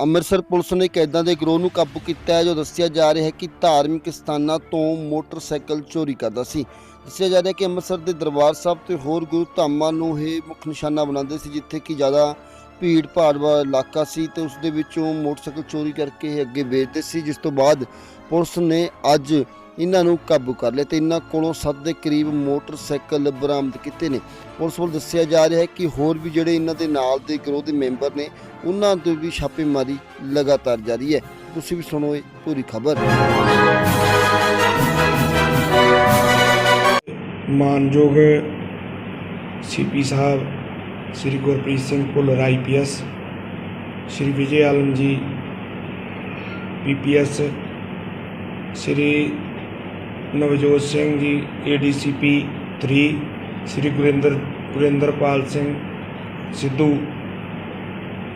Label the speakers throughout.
Speaker 1: Amritsar police ਨੇ ਕੈਦਾਂ ਦੇ ਗਰੋਹ ਨੂੰ ਕਾਬੂ ਕੀਤਾ ਹੈ ਜੋ ਦੱਸਿਆ ਜਾ ਰਿਹਾ ਹੈ ਕਿ ਧਾਰਮਿਕ ਸਥਾਨਾਂ ਤੋਂ ਮੋਟਰਸਾਈਕਲ ਚੋਰੀ ਕਰਦਾ ਸੀ। ਦੱਸਿਆ ਜਾ ਰਿਹਾ ਹੈ ਕਿ ਅੰਮ੍ਰਿਤਸਰ ਦੇ ਦਰਬਾਰ ਸਾਹਿਬ ਤੇ ਹੋਰ ਗੁਰੂ ਧਾਮਾਂ ਨੂੰ ਇਹ ਮੁੱਖ ਨਿਸ਼ਾਨਾ ਬਣਾਉਂਦੇ ਸੀ, ਜਿੱਥੇ ਕਿ ਜ਼ਿਆਦਾ ਭੀੜ ਭਾੜ ਵਾਲਾ ਇਲਾਕਾ ਸੀ ਤੇ ਉਸ ਦੇ ਵਿੱਚੋਂ ਮੋਟਰਸਾਈਕਲ ਚੋਰੀ ਕਰਕੇ ਇਹ ਅੱਗੇ ਵੇਚਦੇ ਸੀ, ਜਿਸ ਤੋਂ ਬਾਅਦ ਪੁਲਿਸ ਨੇ ਅੱਜ ਇਹਨਾਂ ਨੂੰ ਕਾਬੂ ਕਰ ਲਿਆ ਤੇ ਇਹਨਾਂ ਕੋਲੋਂ ਸੱਤ ਦੇ ਕਰੀਬ ਮੋਟਰਸਾਈਕਲ ਬਰਾਮਦ ਕੀਤੇ ਨੇ। ਪੁਲਿਸ ਵੱਲੋਂ ਦੱਸਿਆ ਜਾ ਰਿਹਾ ਹੈ ਕਿ ਹੋਰ ਵੀ ਜਿਹੜੇ ਇਹਨਾਂ ਦੇ ਨਾਲ ਦੇ ਗਰੋਹ ਦੇ ਮੈਂਬਰ ਨੇ, ਉਹਨਾਂ ਤੇ ਵੀ ਛਾਪੇਮਾਰੀ ਲਗਾਤਾਰ ਜਾਰੀ ਹੈ। ਤੁਸੀਂ ਵੀ ਸੁਣੋ ਇਹ ਪੂਰੀ ਖਬਰ।
Speaker 2: ਮਾਨਯੋਗ ਸੀਪੀ ਸਾਹਿਬ Shri Gurpreet Singh Bhullar IPS Shri Vijay Alam ji, PPS, Shri Navjot Singh ji ADCP 3 Shri Gurinder, Gurinderpal Singh Sidhu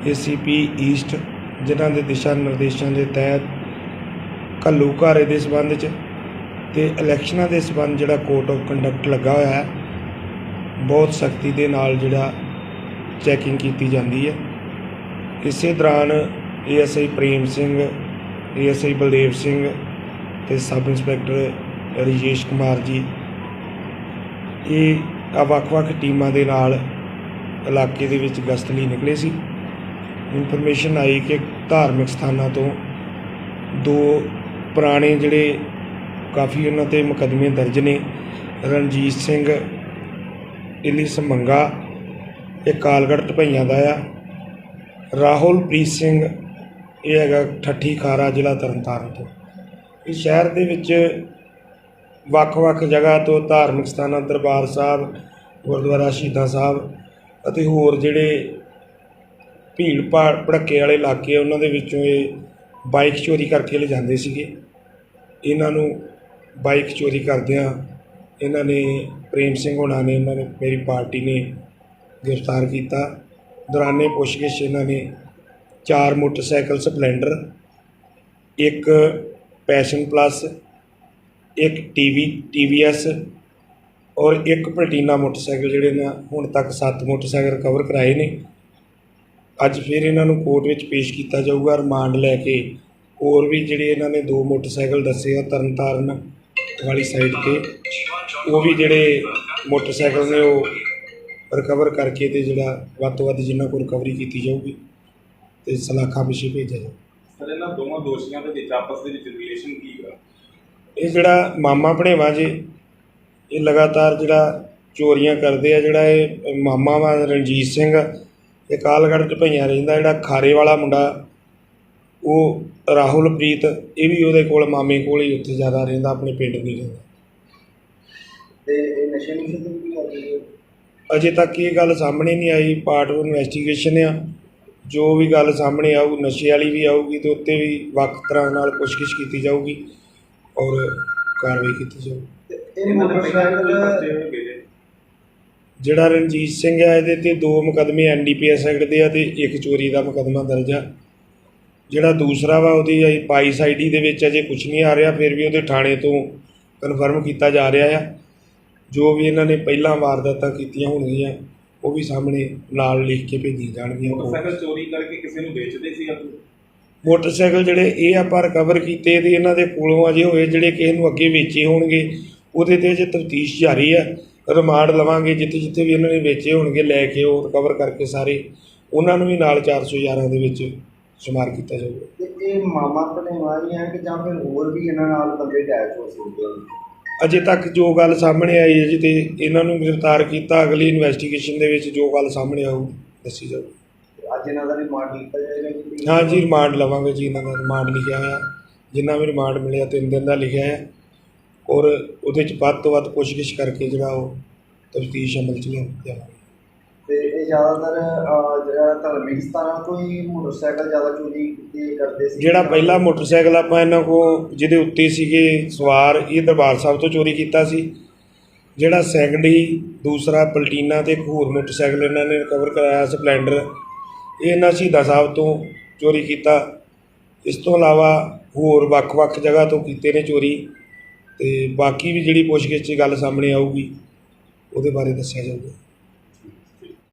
Speaker 2: ACP east ਜਿਨ੍ਹਾਂ ਦੇ ਦਿਸ਼ਾ ਨਿਰਦੇਸ਼ਾਂ ਦੇ ਤਹਿਤ ਘੱਲੂ ਘਾਰੇ ਦੇ ਸਬੰਧ 'ਚ ਤੇ ਇਲੈਕਸ਼ਨਾਂ ਦੇ ਸਬੰਧ ਜਿਹੜਾ ਕੋਡ ਆਫ ਕੰਡਕਟ ਲੱਗਾ ਹੋਇਆ ਹੈ, ਬਹੁਤ ਸਖਤੀ ਦੇ ਨਾਲ ਜਿਹੜਾ ਚੈਕਿੰਗ ਕੀਤੀ ਜਾਂਦੀ ਹੈ। ਇਸੇ ਦੌਰਾਨ ਏਐਸਆਈ ਪ੍ਰੇਮ ਸਿੰਘ ਏਐਸਆਈ ਬਲਦੇਵ ਸਿੰਘ ਤੇ ਸਬ ਇੰਸਪੈਕਟਰ ਰਜੇਸ਼ ਕੁਮਾਰ ਜੀ। ਇਹ ਆ ਵੱਖ-ਵੱਖ ਟੀਮਾਂ ਦੇ ਨਾਲ ਇਲਾਕੇ ਦੇ ਵਿੱਚ ਗਸ਼ਤ ਲਈ ਨਿਕਲੇ ਸੀ। ਇਨਫੋਰਮੇਸ਼ਨ ਆਈ ਕਿ ਧਾਰਮਿਕ ਸਥਾਨਾਂ ਤੋਂ ਦੋ ਪੁਰਾਣੇ ਜਿਹੜੇ ਕਾਫੀ ਉਹਨਾਂ ਤੇ ਮੁਕੱਦਮੇ ਦਰਜ ਨੇ, ਰਣਜੀਤ ਸਿੰਘ, ਇਲੀਸ ਮੰਗਾ, ਇਹ ਕਾਲਗੜ੍ਹ ਢਪਈਆਂ ਦਾ ਆ। ਰਾਹੁਲ ਪ੍ਰੀਤ ਸਿੰਘ, ਇਹ ਹੈਗਾ ਠੱਠੀ ਖਾਰਾ ਜ਼ਿਲ੍ਹਾ ਤਰਨਤਾਰਨ ਤੋਂ। ਇਹ ਸ਼ਹਿਰ ਦੇ ਵਿੱਚ ਵੱਖ-ਵੱਖ ਜਗ੍ਹਾ ਤੋਂ ਧਾਰਮਿਕ ਸਥਾਨਾਂ, ਦਰਬਾਰ ਸਾਹਿਬ, ਗੁਰਦੁਆਰਾ ਸ਼ਹੀਦਾਂ ਸਾਹਿਬ ਅਤੇ ਹੋਰ ਜਿਹੜੇ ਭੀੜ ਭਾੜ ਭੜੱਕੇ ਵਾਲੇ ਇਲਾਕੇ ਉਹਨਾਂ ਦੇ ਵਿੱਚੋਂ ਇਹ ਬਾਈਕ ਚੋਰੀ ਕਰਕੇ ਲਿਜਾਂਦੇ ਸੀਗੇ। ਇਹਨਾਂ ਨੂੰ ਬਾਈਕ ਚੋਰੀ ਕਰਦਿਆਂ ਇਹਨਾਂ ਨੇ ਪ੍ਰੇਮ ਸਿੰਘ ਹੋਣਾ ਨੇ, ਇਹਨਾਂ ਨੇ ਮੇਰੀ ਪਾਰਟੀ ਨੇ ਗ੍ਰਿਫਤਾਰ ਕੀਤਾ। ਦੌਰਾਨੇ ਪੁੱਛਗਿੱਛ ਇਹਨਾਂ ਨੇ ਚਾਰ ਮੋਟਰਸਾਈਕਲ ਸਪਲੈਂਡਰ, ਇੱਕ ਪੈਸ਼ਨ ਪਲੱਸ ਇੱਕ ਟੀਵੀ, ਟੀਵੀਐਸ ਔਰ ਇੱਕ ਪਲਟੀਨਾ ਮੋਟਰਸਾਈਕਲ ਜਿਹੜੇ ਨੇ ਹੁਣ ਤੱਕ 7 ਮੋਟਰਸਾਈਕਲ ਰਿਕਵਰ ਕਰਾਏ ਨੇ। ਅੱਜ ਫਿਰ ਇਹਨਾਂ ਨੂੰ ਕੋਰਟ ਵਿੱਚ ਪੇਸ਼ ਕੀਤਾ ਜਾਊਗਾ, ਰਿਮਾਂਡ ਲੈ ਕੇ। ਹੋਰ ਵੀ ਜਿਹੜੇ ਇਹਨਾਂ ਨੇ ਦੋ ਮੋਟਰਸਾਈਕਲ ਦੱਸੇ ਆ, ਤਰਨਤਾਰਨ ਵਾਲੀ ਸਾਈਡ ਤੇ, ਉਹ ਵੀ ਜਿਹੜੇ ਮੋਟਰਸਾਈਕਲ ਨੇ ਉਹ ਰਿਕਵਰ ਕਰਕੇ ਤੇ ਜਿਹੜਾ ਵੱਧ ਤੋਂ ਵੱਧ ਜਿੰਨਾ ਕੋ ਰਿਕਵਰੀ ਕੀਤੀ ਜਾਊਗੀ ਤੇ ਸਲਾਖਾਂ ਪਿੱਛੇ ਭੇਜਿਆ ਜਾਊ।
Speaker 3: ਸਰ, ਇਹਨਾਂ ਦੋਵਾਂ ਦੋਸ਼ੀਆਂ ਦੇ ਵਿੱਚ ਆਪਸ ਦੇ ਵਿੱਚ ਰਿਲੇਸ਼ਨ ਕੀ ਹੈ
Speaker 2: ਇਹ ਜਿਹੜਾ ਮਾਮਾ ਭਣੇਵਾ ਜੇ ਇਹ ਲਗਾਤਾਰ ਜਿਹੜਾ ਚੋਰੀਆਂ ਕਰਦੇ ਆ ਜਿਹੜਾ ਇਹ ਮਾਮਾ ਵਾ ਰਣਜੀਤ ਸਿੰਘ ਇਹ ਕਾਲਗੜ੍ਹ ਚ ਭਈਆਂ ਰਹਿੰਦਾ ਜਿਹੜਾ ਖਾਰੇ ਵਾਲਾ ਮੁੰਡਾ ਉਹ ਰਾਹੁਲ ਪ੍ਰੀਤ ਇਹ ਵੀ ਉਹਦੇ ਕੋਲ ਮਾਮੇ ਕੋਲ ਹੀ ਉੱਥੇ ਜ਼ਿਆਦਾ ਰਹਿੰਦਾ ਆਪਣੇ ਪਿੰਡ ਨਹੀਂ ਰਹਿੰਦਾ।
Speaker 1: ਤੇ ਇਹ ਨਸ਼ੇ ਕੀ ਕਰਦੇ
Speaker 2: ਅਜੇ ਤੱਕ ਇਹ ਗੱਲ ਸਾਹਮਣੇ ਨਹੀਂ ਆਈ ਪਾਰਟ ਆਫ ਇਨਵੈਸਟੀਗੇਸ਼ਨ ਆ। ਜੋ ਵੀ ਗੱਲ ਸਾਹਮਣੇ ਆਊ ਨਸ਼ੇ ਵਾਲੀ ਵੀ ਆਊਗੀ ਤੇ ਉੱਤੇ ਵੀ ਵੱਖ ਤਰ੍ਹਾਂ ਨਾਲ ਪੁੱਛਗਿੱਛ ਕੀਤੀ ਜਾਊਗੀ। ਔਰ ਕਾਰਵਾਈ ਕੀਤੀ ਜਾਊਗੀ
Speaker 1: ਇਹ ਮੋਟਰਸਾਈਕਲ
Speaker 2: ਜਿਹੜਾ ਰਣਜੀਤ ਸਿੰਘ ਹੈ ਇਹਦੇ ਤੇ ਦੋ ਮੁਕਦਮੇ ਐਨਡੀਪੀਐਸ ਐਕਟ ਦੇ ਆ ਤੇ ਇੱਕ ਚੋਰੀ ਦਾ ਮੁਕਦਮਾ ਦਰਜ ਆ। ਜਿਹੜਾ ਦੂਸਰਾ ਵਾ ਉਹਦੀ ਪਾਈਸ ਆਈਡੀ ਦੇ ਵਿੱਚ ਅਜੇ ਕੁਝ ਨਹੀਂ ਆ ਰਿਹਾ ਫਿਰ ਵੀ ਉਹਦੇ ਥਾਣੇ ਤੋਂ ਕਨਫਰਮ ਕੀਤਾ ਜਾ ਰਿਹਾ ਆ। ਜੋ ਵੀ ਇਹਨਾਂ ਨੇ ਪਹਿਲਾਂ ਵਾਰਦਾਤਾਂ ਕੀਤੀਆਂ ਹੋਣਗੀਆਂ ਉਹ ਵੀ ਸਾਹਮਣੇ ਨਾਲ ਲਿਖ ਕੇ ਭੇਜੀ ਜਾਣਗੀਆਂ।
Speaker 3: ਮੋਟਰਸਾਈਕਲ ਚੋਰੀ ਕਰਕੇ ਕਿਸੇ ਨੂੰ ਵੇਚਦੇ ਸੀ ਆਪੂ
Speaker 2: ਮੋਟਰਸਾਈਕਲ ਜਿਹੜੇ ਇਹ ਆਪਾਂ ਰਿਕਵਰ ਕੀਤੇ ਤੇ ਇਹਨਾਂ ਦੇ ਕੋਲੋਂ ਅਜੇ ਹੋਏ ਜਿਹੜੇ ਕਿਸੇ ਨੂੰ ਅੱਗੇ ਵੇਚੇ ਹੋਣਗੇ ਉਹਦੇ ਤੇ ਅਜੇ ਤਫਤੀਸ਼ ਜਾਰੀ ਹੈ ਰਿਮਾਂਡ ਲਵਾਂਗੇ ਜਿੱਥੇ ਜਿੱਥੇ ਵੀ ਇਹਨਾਂ ਨੇ ਵੇਚੇ ਹੋਣਗੇ ਲੈ ਕੇ ਉਹ ਰਿਕਵਰ ਕਰਕੇ ਸਾਰੇ ਉਹਨਾਂ ਨੂੰ ਵੀ ਨਾਲ 411 ਦੇ ਵਿੱਚ ਸ਼ੁਮਾਰ ਕੀਤਾ ਜਾਊਗਾ।
Speaker 1: ਤੇ ਇਹ ਮਾਮਾ ਭਣੇਵਾ ਹੀ ਕਿ ਜਾਂ ਫਿਰ ਹੋਰ ਵੀ ਇਹਨਾਂ ਨਾਲ ਬੰਦੇ ਅਟੈਚ ਹੋ ਸਕਦੇ ਹਨ
Speaker 2: ਅਜੇ ਤੱਕ ਜੋ ਗੱਲ ਸਾਹਮਣੇ ਆਈ ਹੈ ਜੀ ਤੇ ਇਹਨਾਂ ਨੂੰ ਗ੍ਰਿਫਤਾਰ ਕੀਤਾ ਅਗਲੀ ਇਨਵੈਸਟੀਗੇਸ਼ਨ ਦੇ ਵਿੱਚ ਜੋ ਗੱਲ ਸਾਹਮਣੇ ਆਊ ਦੱਸੀ ਜਾਊ
Speaker 1: ਅੱਜ ਇਹਨਾਂ ਦਾ ਰਿਮਾਂਡ ਕੀਤਾ ਜਾਏਗਾ
Speaker 2: ਹਾਂ ਜੀ ਰਿਮਾਂਡ ਲਵਾਂਗੇ ਜੀ ਇਹਨਾਂ ਦਾ ਰਿਮਾਂਡ ਲਿਖਿਆ ਹੋਇਆ। ਜਿੰਨਾ ਵੀ ਰਿਮਾਂਡ ਮਿਲਿਆ ਤਿੰਨ ਦਿਨ ਦਾ ਲਿਖਿਆ ਹੈ। ਔਰ ਉਹਦੇ ਚ ਵੱਧ ਤੋਂ ਵੱਧ ਪੁੱਛਗਿੱਛ ਕਰਕੇ ਜਿਹੜਾ ਉਹ ਤਫਤੀਸ਼ ਅਮਲ ਚ ਲਿਆਵਾਂਗੇ।
Speaker 1: ਤੇ ਇਹ ਜ਼ਿਆਦਾਤਰ ਜਿਹੜਾ ਧਾਰਮਿਕ ਸਥਾਨਾਂ ਤੋਂ ਹੀ ਮੋਟਰਸਾਈਕਲ ਜ਼ਿਆਦਾ ਚੋਰੀ ਕੀਤੇ ਕਰਦੇ ਸੀ।
Speaker 2: ਜਿਹੜਾ ਪਹਿਲਾ ਮੋਟਰਸਾਈਕਲ ਆਪਾਂ ਇਹਨਾਂ ਕੋ ਜਿਹਦੇ ਉੱਤੇ ਸੀਗੇ ਸਵਾਰ ਇਹ ਦਰਬਾਰ ਸਾਹਿਬ ਤੋਂ ਚੋਰੀ ਕੀਤਾ ਸੀ। ਜਿਹੜਾ ਸੈਕੰਡ ਹੀ ਦੂਸਰਾ ਪਲਟੀਨਾ ਤੇ ਇੱਕ ਹੋਰ ਮੋਟਰਸਾਈਕਲ ਇਹਨਾਂ ਨੇ ਰਿਕਵਰ ਕਰਾਇਆ ਸਪਲੈਂਡਰ। ਇਹ ਇਹਨਾਂ ਸ਼ਹੀਦਾਂ ਸਾਹਿਬ ਤੋਂ ਚੋਰੀ ਕੀਤਾ। ਇਸ ਤੋਂ ਇਲਾਵਾ ਹੋਰ ਵੱਖ-ਵੱਖ ਜਗ੍ਹਾ ਤੋਂ ਕੀਤੇ ਨੇ ਚੋਰੀ ਤੇ ਬਾਕੀ ਵੀ ਜਿਹੜੀ ਪੁੱਛਗਿੱਛ 'ਚ ਗੱਲ ਸਾਹਮਣੇ ਆਊਗੀ, ਉਹਦੇ ਬਾਰੇ ਦੱਸਿਆ ਜਾਊਗਾ।